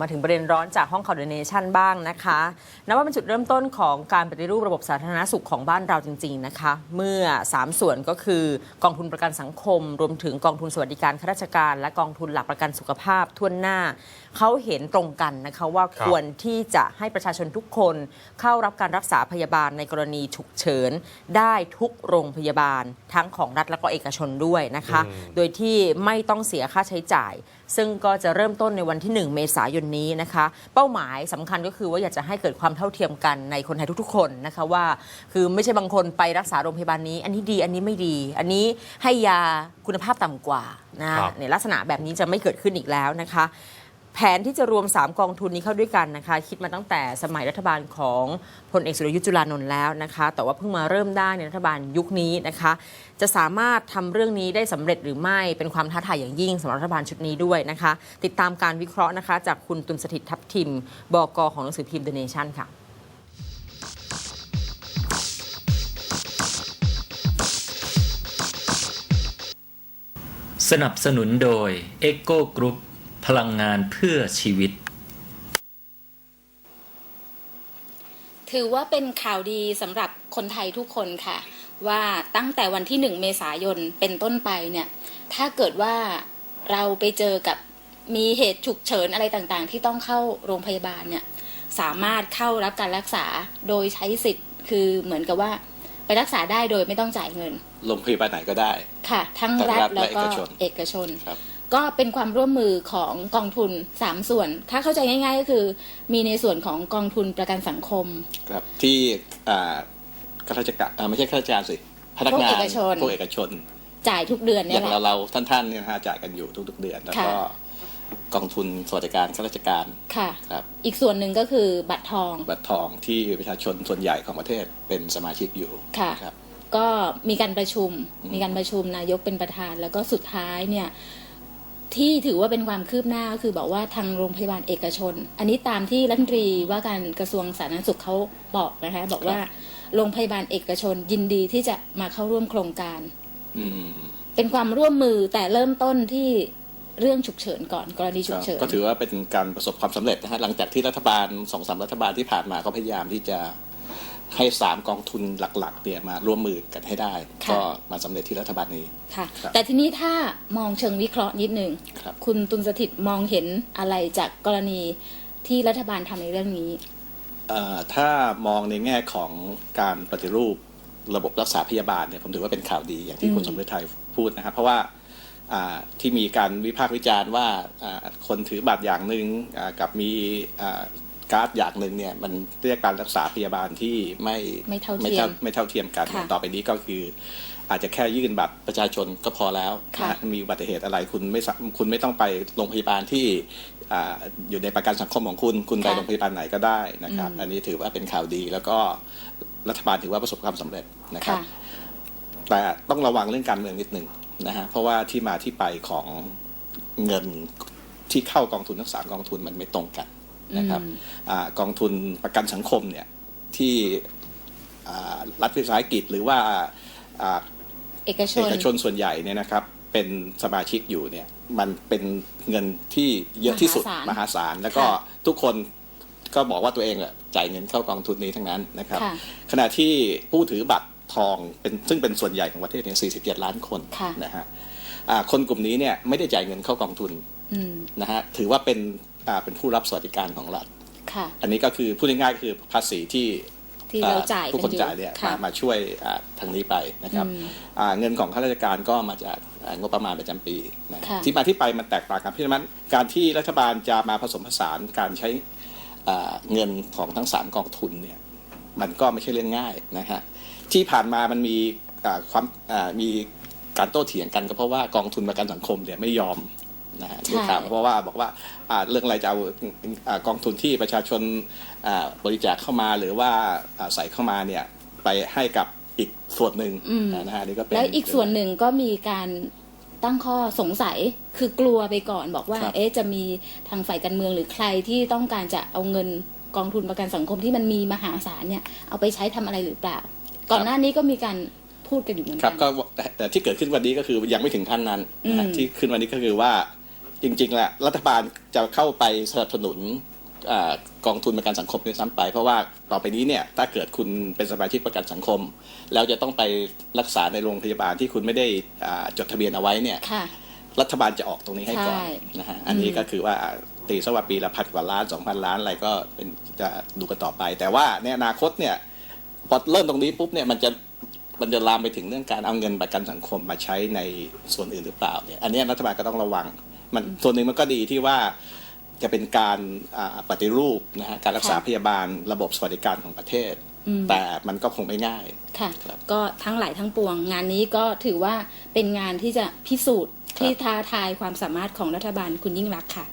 มาถึงประเด็นร้อนจากห้องข่าวเดเนชั่นบ้างนะคะนับว่าเป็นจุดเริ่มต้นของการปฏิรูประบบสาธารณสุขของบ้านเราจริง ๆนะคะ เมื่อ 3 ส่วนก็คือกองทุนประกันสังคม รวมถึงกองทุนสวัสดิการข้าราชการ และกองทุนหลักประกันสุขภาพทั่วหน้า เขาเห็นตรงกันนะคะว่าครับควรที่จะให้ประชาชนทุกคนเข้ารับการรักษาพยาบาลในกรณีฉุกเฉิน ได้ทุกโรงพยาบาล ทั้งของรัฐและก็เอกชนด้วยนะคะ โดยที่ไม่ต้องเสียค่าใช้จ่าย ซึ่งก็จะเริ่มต้นในวันที่ 1 เมษายนนี้นะคะ เป้าหมายสำคัญก็คือว่าอยากจะให้เกิดความเท่าเทียมกันในคนไทยทุกๆ คนนะคะว่า คือไม่ใช่บางคนไปรักษาโรงพยาบาลนี้ อันนี้ดีอันนี้ไม่ดี อันนี้ให้ยาคุณภาพต่ำกว่านะครับในลักษณะแบบนี้จะไม่เกิดขึ้นอีกแล้วนะคะ แผนที่จะรวม 3 กองทุนนี้เข้าด้วยกันนะคะ คิดมาตั้งแต่สมัยรัฐบาลของพลเอกสุรยุทธ์จุลานนท์แล้วนะคะ แต่ว่าเพิ่งมาเริ่มได้ในรัฐบาลยุคนี้นะคะ จะสามารถทำเรื่องนี้ได้สำเร็จหรือไม่เป็นความท้าทายอย่างยิ่งสำหรับรัฐบาลชุดนี้ด้วยนะคะ ติดตามการวิเคราะห์นะคะ จากคุณตุลสถิตทัพทิมบกของหนังสือพิมพ์ The Nation ค่ะสนับสนุนโดย e c o Group พลังงานเพื่อชีวิต ถือว่าเป็นข่าวดีสำหรับคนไทยทุกคนค่ะ ว่าตั้งแต่วันที่1เมษายนเป็นต้นไปเนี่ย ถ้าเกิดว่าเราไปเจอกับมีเหตุฉุกเฉินอะไรต่างๆ ที่ต้องเข้าโรงพยาบาลเนี่ย สามารถเข้ารับการรักษาโดยใช้สิทธิ์ คือเหมือนกับว่าไปรักษาได้โดยไม่ต้องจ่ายเงิน โรงพยาบาลไหนก็ได้ ค่ะ ทั้งทั้งรัรัฐฐแล้วก็และเอกชนเอกชน ครับ ก็เป็นความร่วมมือของกองทุน 3 ส่วน ถ้าเข้าใจง่าย ๆ ก็คือ มีในส่วนของกองทุนประกันสังคม ครับที่อ่าข้าราชการอ่าไม่ใช่ข้าราชการสิพนักงานพวกเอกชนพวกเอกชน จ่ายทุกเดือนอเนี่ยย่างแหเราละเราท่านท่านๆเนี่ยนะฮะจ่ายกันอยู่ทุกๆเดือน แล้วก็ค่ะกองทุนสวัสดิการข้าราชการค่ะครับ อีกส่วนหนึ่งก็คือบัตรทอง บัตรทองที่ประชาชนส่วนใหญ่ของประเทศเป็นสมาชิกอยู่ค่ะครับ ก็มีการประชุมอืมมีการประชุมนายกเป็นประธาน แล้วก็สุดท้ายเนี่ย ที่ถือว่าเป็นความคืบหน้าก็คือบอกว่าทางโรงพยาบาลเอกชน อันนี้ตามที่รัฐมนตรีว่าการกระทรวงสาธารณสุขเขาบอกนะคะบอกว่าโรงพยาบาลเอกชนยินดีที่จะมาเข้าร่วมโครงการอืมเป็นความร่วมมือแต่เริ่มต้นที่เรื่องฉุกเฉินก่อนกรณีฉุกเฉินก็ถือว่าเป็นการประสบความสำเร็จนะฮะหลังจากที่รัฐบาลสองสามรัฐบาลที่ผ่านมาก็พยายามที่จะ ให้สามกองทุนหลักๆเนี่ยมาร่วมมือกันให้ได้ ค่ะ ก็มาสำเร็จที่รัฐบาลนี้ ค่ะ ครับแต่ทีนี้ถ้ามองเชิงวิเคราะห์นิดนึงครับ คุณตุลสถิตมองเห็นอะไรจากกรณีที่รัฐบาลทำในเรื่องนี้ เอ่อถ้ามองในแง่ของการปฏิรูประบบรักษาพยาบาลเนี่ยผมถือว่าเป็นข่าวดีอย่างที่คุณอืม สมฤทัยพูดนะครับ เพราะว่าอ่าที่มีการวิพากษ์วิจารณ์ว่าอ่าคนถือบัตรอย่างหนึ่งอ่ากับมีอ่า การ์ดอย่างหนึ่งเนี่ยมันเรียกการรักษาพยาบาลที่ไม่ไม่เท่าเทียมไม่เท่าเทียมกันค่ะต่อไปนี้ก็คือ อาจจะแค่ยื่นบัตรประชาชนก็พอแล้วค่ะนะฮะมีอุบัติเหตุอะไรคุณไม่สาคุณไม่ต้องไปโรงพยาบาลที่อ่าอยู่ในประกันสังคมของคุณ คุณไปค่ะโรงพยาบาลไหนก็ได้นะครับอืมอันนี้ถือว่าเป็นข่าวดี แล้วก็รัฐบาลถือว่าประสบความสำเร็จนะครับค่ะแต่ต้องระวังเรื่องการเมืองนิดหนึ่งนะฮะเพราะว่าที่มาที่ไปของเงินที่เข้ากองทุนทั้งสามกองทุนมันไม่ตรงกัน นะครับอืมอากองทุนประกันสังคมเนี่ยที่อ่ารัฐวิสาหกิจหรือว่าอ่าเอกชเอนกชนส่วนใหญ่เนี่ยนะครับเป็นสมาชิกอยู่เนี่ยมันเป็นเงินที่เยอะที่สุดมหาศาลมหาศาลแล้วก็ค่ะทุกคนก็บอกว่าตัวเองอะจ่ายเงินเข้ากองทุนนี้ทั้งนั้นนะครับค่ะขณะที่ผู้ถือบัตรทองเป็นซึ่งเป็นส่วนใหญ่ของประเทศเนี่ย47 ล้านคนค่ะนะฮะอ่าคนกลุ่มนี้เนี่ยไม่ได้จ่ายเงินเข้ากองทุนอืม นะฮะถือว่าเป็นอ่าเป็นผู้รับสวัสดิการของรัฐ ค่ะ อันนี้ก็คือพูดง่ายๆก็คือภาษีที่ที่เราจ่ายผู้คนกันอยู่จ่ายเนี่ยค่ะมามาช่วยอ่าทางนี้ไปนะครับอืมอ่าเงินของข้าราชการก็มาจากอ่างบประมาณประจำปีนะค่ะที่มาที่ไปมันแตกต่างกันเพราะฉะนั้นการที่รัฐบาลจะมาผสมผสานการใช้อ่าเงินของทั้งสามกองทุนเนี่ยมันก็ไม่ใช่เรื่องง่ายนะฮะที่ผ่านมามันมีอ่าความอ่ามีการโต้เถียงกันก็เพราะว่ากองทุนประกันสังคมเนี่ยไม่ยอม นะฮะใช่มีข่าวเพราะว่าบอกว่าอ่าเรื่องอะไรจะเอาอ่ากองทุนที่ประชาชนอ่าบริจาคเข้ามาหรือว่าอ่าใส่เข้ามาเนี่ยไปให้กับอีกส่วนหนึ่งอืมนะฮะนี่ก็เป็นแล้วอีกส่วนหนึ่งก็มีการตั้งข้อสงสัยคือกลัวไปก่อนบอกว่าครับเอ๊ะจะมีทางฝ่ายการเมืองหรือใครที่ต้องการจะเอาเงินกองทุนประกันสังคมที่มันมีมหาศาลเนี่ยเอาไปใช้ทำอะไรหรือเปล่า ก่อนหน้านี้ก็มีการพูดกันอยู่เหมือนครักับนก็แต่แต่ที่เกิดขึ้นวันนี้ก็คือยังไม่ถึงขั้นนั้นนะฮะอืมที่ขึ้นวันนี้ก็คือว่า จริงๆแหละรัฐบาลจะเข้าไปสนับสนุนอากองทุนประกันสังคมด้วยซ้ำไป เพราะว่าต่อไปนี้เนี่ยถ้าเกิดคุณเป็นสมาชิกประกันสังคม แล้วจะต้องไปรักษาในโรงพยาบาลที่คุณไม่ได้อ่าจดทะเบียนเอาไว้เนี่ยค่ะรัฐบาลจะออกตรงนี้ให้ก่อนใช่นะฮะอันนี้ก็คือว่าตีสวัสปีละพันกว่าล้านสองพันล้านอะไรก็เป็นจะดูกันต่อไป แต่ว่าในอนาคตเนี่ยพอเริ่มตรงนี้ปุ๊บเนี่ยมันจะมันจะลามไปถึงเรื่องการเอาเงินประกันสังคมมาใช้ในส่วนอื่นหรือเปล่าเนี่ยอันเนี้ยรัฐบาลก็ต้องระวัง มันส่วนหนึ่งมันก็ดีที่ว่าจะเป็นการอ่าปฏิรูปนะฮะการรักษาค่ะพยาบาลระบบสวัสดิการของประเทศอืมแต่มันก็คงไม่ง่ายค่ะครับก็ทั้งหลายทั้งปวง งานนี้ก็ถือว่าเป็นงานที่จะพิสูจน์ที่ท้าทายความสามารถของรัฐบาลคุณยิ่งรักษณ์ค่ะ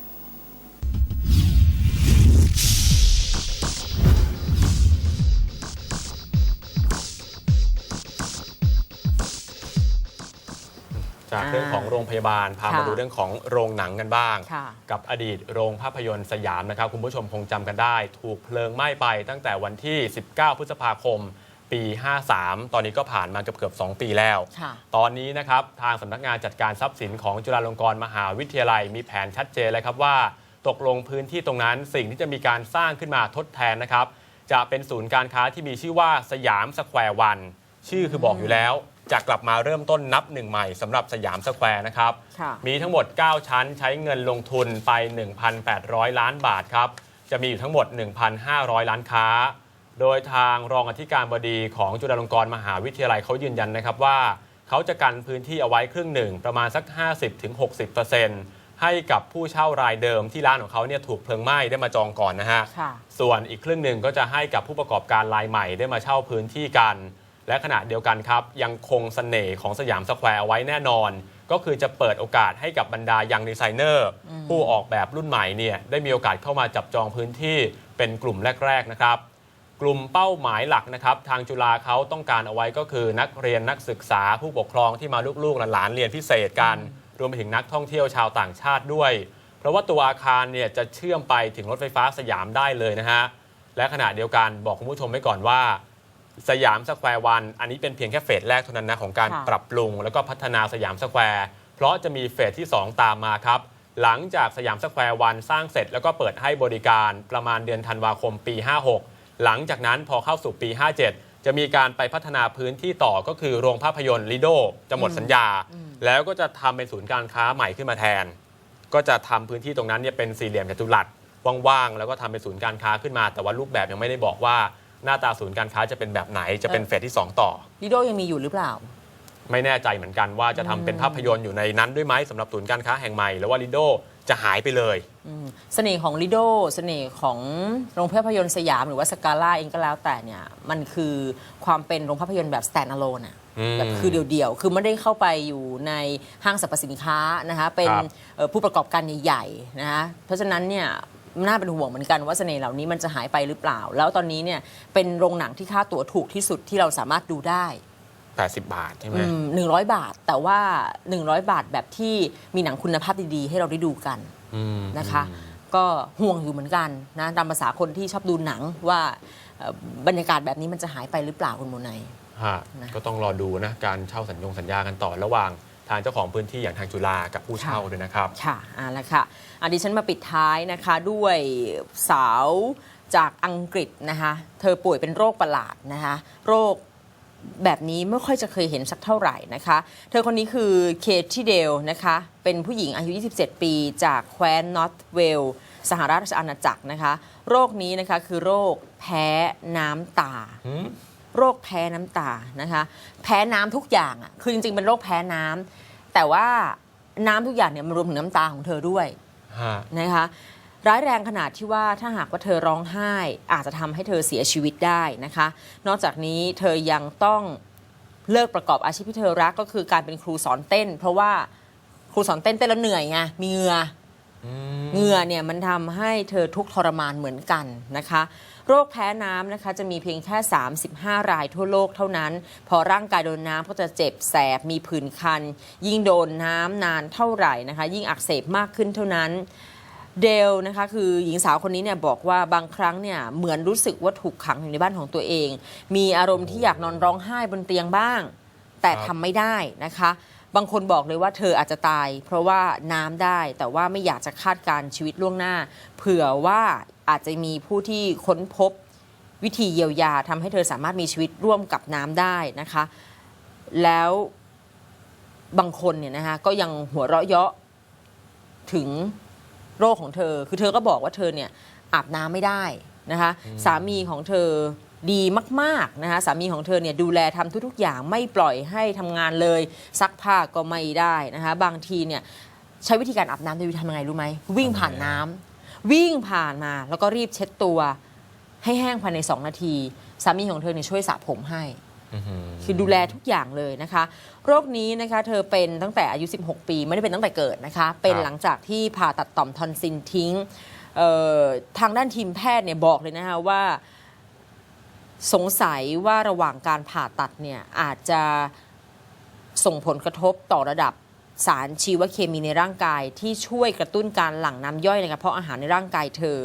จากเรื่องของโรงพยาบาลพามาค่ะดูเรื่องของโรงหนังกันบ้างค่ะกับอดีตโรงภาพยนตร์สยามนะครับ คุณผู้ชมคงจำกันได้ ถูกเพลิงไหม้ไปตั้งแต่วันที่ 19 พฤษภาคม ปี 53 ตอนนี้ก็ผ่านมาเกือบเกือบๆ2ปีแล้วค่ะตอนนี้นะครับทางสำนักงานจัดการทรัพย์สินของจุฬาลงกรณ์มหาวิทยาลัย มีแผนชัดเจนเลยครับว่า ตกลงพื้นที่ตรงนั้นสิ่งที่จะมีการสร้างขึ้นมาทดแทนนะครับจะเป็นศูนย์การค้าที่มีชื่อว่าสยามสแควร์วันชื่อคือบอกอยู่แล้ว จะกลับมาเริ่มต้นนับหนึ่งใหม่สำหรับสยามสแควร์นะครับ ค่ะ มีทั้งหมด 9 ชั้นใช้เงินลงทุนไป 1,800 ล้านบาทครับ จะมีอยู่ทั้งหมด 1,500 ล้านค้า โดยทางรองอธิการบดีของจุฬาลงกรณ์มหาวิทยาลัยเขายืนยันนะครับว่า เขาจะกันพื้นที่เอาไว้ครึ่งหนึ่งประมาณสัก 50-60%ให้กับผู้เช่ารายเดิมที่ร้านของเขาเนี่ยถูกเพลิงไหม้ได้มาจองก่อนนะฮะ ค่ะ ส่วนอีกครึ่งหนึ่งก็จะให้กับผู้ประกอบการรายใหม่ได้มาเช่าพื้นที่กัน และขณะเดียวกันครับ ยังคงเสน่ห์ของสยามสแควร์เอาไว้แน่นอน ก็คือจะเปิดโอกาสให้กับบรรดายังดีไซเนอร์ ผู้ออกแบบรุ่นใหม่เนี่ยได้มีโอกาสเข้ามาจับจองพื้นที่เป็นกลุ่มแรก ๆ นะครับ กลุ่มเป้าหมายหลักนะครับ ทางจุฬาเขาต้องการเอาไว้ก็คือนักเรียนนักศึกษาผู้ปกครองที่มาลูกๆหลานๆเรียนพิเศษกัน รวมไปถึงนักท่องเที่ยวชาวต่างชาติด้วย เพราะว่าตัวอาคารเนี่ยจะเชื่อมไปถึงรถไฟฟ้าสยามได้เลยนะฮะและขณะเดียวกันบอกคุณผู้ชมไว้ก่อนว่า สยามสแควร์วันอันนี้เป็นเพียงแค่เฟสแรกเท่านั้นนะของการค่ะปรับปรุง แล้วก็พัฒนาสยามสแควร์เพราะจะมีเฟสที่ 2 ตามมาครับ หลังจากสยามสแควร์วันสร้างเสร็จแล้วก็เปิดให้บริการประมาณเดือนธันวาคมปี 56 หลังจากนั้นพอเข้าสู่ปี 57 จะมีการไปพัฒนาพื้นที่ต่อก็คือโรงภาพยนตร์ลิโดจะหมดสัญญา แล้วก็จะทำเป็นศูนย์การค้าใหม่ขึ้นมาแทน ก็จะทำพื้นที่ตรงนั้นเนี่ยเป็นสี่เหลี่ยมจัตุรัสว่างๆแล้วก็ทำเป็นศูนย์การค้าขึ้นมา แต่ว่ารูปแบบยังไม่ได้บอกว่า หน้าตาศูนย์การค้าจะเป็นแบบไหนจะเป็นเฟสที่ 2 ต่อ ลิโดยังมีอยู่หรือเปล่า ไม่แน่ใจเหมือนกันว่าจะทำเป็นภาพยนตร์อยู่ในนั้นด้วยไหมสำหรับศูนย์การค้าแห่งใหม่หรือว่าลิโดจะหายไปเลยเสน่ห์ของลิโดเสน่ห์ของโรงภาพยนตร์สยามหรือว่าสกาล่าเองก็แล้วแต่เนี่ย มันคือความเป็นโรงภาพยนตร์แบบ stand alone อะอืมแบบคือเดี่ยวๆ คือไม่ได้เข้าไปอยู่ในห้างสรรพสินค้านะคะ เป็นครับ เอ่อผู้ประกอบการใหญ่ๆ นะคะเพราะฉะนั้นเนี่ย น่าเป็นห่วงเหมือนกันว่าเสน่ห์เหล่านี้มันจะหายไปหรือเปล่า แล้วตอนนี้เนี่ยเป็นโรงหนังที่ค่าตั๋วถูกที่สุดที่เราสามารถดูได้80 บาทใช่ไหมหนึ่งร้อยบาท แต่ว่า 100 บาทแบบที่มีหนังคุณภาพดีๆ ให้เราได้ดูกันอืมนะคะ ก็ห่วงอยู่เหมือนกันนะตามภาษาคนที่ชอบดูหนังว่าเอ่อบรรยากาศแบบนี้มันจะหายไปหรือเปล่าคุณโมไนยฮะนะก็ต้องรอดูนะ การเช่าสัญญงสัญญากันต่อระหว่าง ทางเจ้าของพื้นที่อย่างทางจุฬากับผู้เช่าด้วยนะครับ ค่ะเอ่าละค่ะอะดิฉันมาปิดท้ายนะคะด้วยสาวจากอังกฤษนะคะเธอป่วยเป็นโรคประหลาดนะคะโรคแบบนี้ไม่ค่อยจะเคยเห็นสักเท่าไหร่นะคะ เธอคนนี้คือเคที่เดลนะคะ เป็นผู้หญิงอายุ 27 ปี จากแคว้นนอร์ทเวลสหราชอาณาจักรนะคะ โรคนี้นะคะคือโรคแพ้น้ำตา โรคแพ้น้ำตานะคะ แพ้น้ำทุกอย่างอะคือจริงๆเป็นโรคแพ้น้ำแต่ว่าน้ำทุกอย่างเนี่ยมันรวมถึงน้ำตาของเธอด้วยฮะนะคะร้ายแรงขนาดที่ว่าถ้าหากว่าเธอร้องไห้ อาจจะทำให้เธอเสียชีวิตได้นะคะ นอกจากนี้เธอยังต้องเลิกประกอบอาชีพที่เธอรักก็คือการเป็นครูสอนเต้น เพราะว่าครูสอนเต้นเต้นแล้วเหนื่อยไงมีเหงื่อเหงื่อเนี่ยมันทำให้เธอทุกข์ทรมานเหมือนกันนะคะ โรคแพ้น้ำนะคะจะมีเพียงแค่ 35 รายทั่วโลกเท่านั้น พอร่างกายโดนน้ำก็จะเจ็บแสบมีผื่นคัน ยิ่งโดนน้ำนานเท่าไหร่นะคะ ยิ่งอักเสบมากขึ้นเท่านั้นเดลนะคะคือหญิงสาวคนนี้เนี่ยบอกว่าบางครั้งเนี่ยเหมือนรู้สึกว่าถูกขังอยู่ในบ้านของตัวเอง มีอารมณ์ที่อยากนอนร้องไห้บนเตียงบ้าง แต่ทำไม่ได้นะคะ บางคนบอกเลยว่าเธออาจจะตาย เพราะว่าน้ำได้แต่ว่าไม่อยากจะคาดการชีวิตล่วงหน้า เผื่อว่า อาจจะมีผู้ที่ค้นพบวิธีเยียวยาทำให้เธอสามารถมีชีวิตร่วมกับน้ำได้นะคะ แล้วบางคนเนี่ยนะคะก็ยังหัวเราะเยาะถึงโรคของเธอ คือเธอก็บอกว่าเธอเนี่ยอาบน้ำไม่ได้นะคะสามีของเธอดีมากๆนะคะสามีของเธอเนี่ยดูแลทำทุกๆอย่างไม่ปล่อยให้ทำงานเลย ซักผ้าก็ไม่ได้นะคะบางทีเนี่ยใช้วิธีการอาบน้ำโดยทำยังไงรู้ไหมวิ่งผ่านน้ำ วิ่งผ่านมาแล้วก็รีบเช็ดตัว ให้แห้งภายใน 2 นาที สามีของเธอเนี่ยช่วยสระผมให้อื้อหือคือดูแลทุกอย่างเลยนะคะ โรคนี้นะคะเธอเป็นตั้งแต่อายุ 16 ปี ไม่ได้เป็นตั้งแต่เกิดนะคะ เป็นครับหลังจากที่ผ่าตัดต่อมทอนซิลทิ้งเอ่อทางด้านทีมแพทย์เนี่ยบอกเลยนะคะว่าสงสัยว่าระหว่างการผ่าตัดเนี่ยอาจจะส่งผลกระทบต่อระดับ สารชีวเคมีในร่างกายที่ช่วยกระตุ้นการหลั่งน้ำย่อยในกระเพาะอาหารในร่างกายเธอ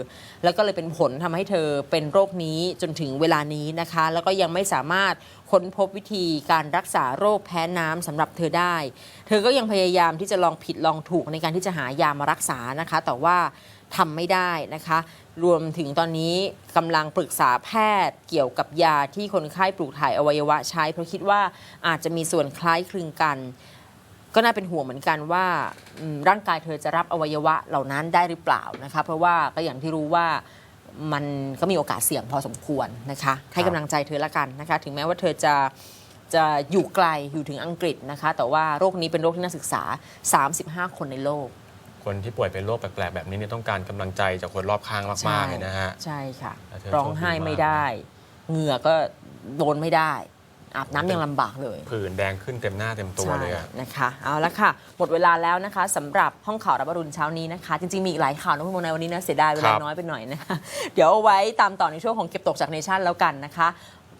แล้วก็เลยเป็นผลทำให้เธอเป็นโรคนี้จนถึงเวลานี้นะคะ แล้วก็ยังไม่สามารถค้นพบวิธีการรักษาโรคแพ้น้ำสำหรับเธอได้ เธอก็ยังพยายามที่จะลองผิดลองถูกในการที่จะหายามารักษานะคะ แต่ว่าทำไม่ได้นะคะ รวมถึงตอนนี้กำลังปรึกษาแพทย์เกี่ยวกับยาที่คนไข้ปลูกถ่ายอวัยวะใช้ เพราะคิดว่าอาจจะมีส่วนคล้ายคลึงกัน ก็น่าเป็นห่วงเหมือนกันว่าอืมร่างกายเธอจะรับอวัยวะเหล่านั้นได้หรือเปล่านะคะเพราะว่าก็อย่างที่รู้ว่ามันก็มีโอกาสเสี่ยงพอสมควรนะคะให้กำลังใจเธอละกันนะคะ ถึงแม้ว่าเธอจะจะอยู่ไกลอยู่ถึงอังกฤษนะคะ แต่ว่าโรคนี้เป็นโรคที่น่าศึกษา 35 คนในโลก คนที่ป่วยเป็นโรคแปลกๆแบบนี้เนี่ยต้องการกำลังใจจากคนรอบข้างมากๆเลยนะฮะใช่ค่ะแล้วเธอร้องไห้ไม่ได้ เหงื่อก็โดนไม่ได้ อาบน้ำยังลำบากเลยผื่นแดงขึ้นเต็มหน้าเต็มตัวเลยอะใช่นะคะเอาละค่ะ หมดเวลาแล้วนะคะสำหรับห้องข่าวรับอรุณเช้านี้นะคะ จริง ๆ มีอีกหลายข่าวนะคุณโมนายวันนี้นะเสียดายเวคลารับน้อยไปหน่อยนะคะเดี๋ยวเอาไว้ตามต่อในช่วงของเก็บตกจากเนชั่นแล้วกันนะคะ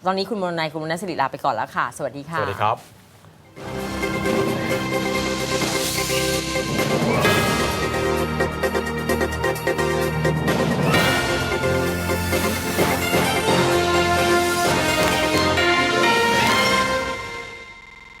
ตอนนี้คุณโมนายคุณโมนายสิริลาไปก่อนแล้วค่ะ สวัสดีค่ะสวัสดีครับ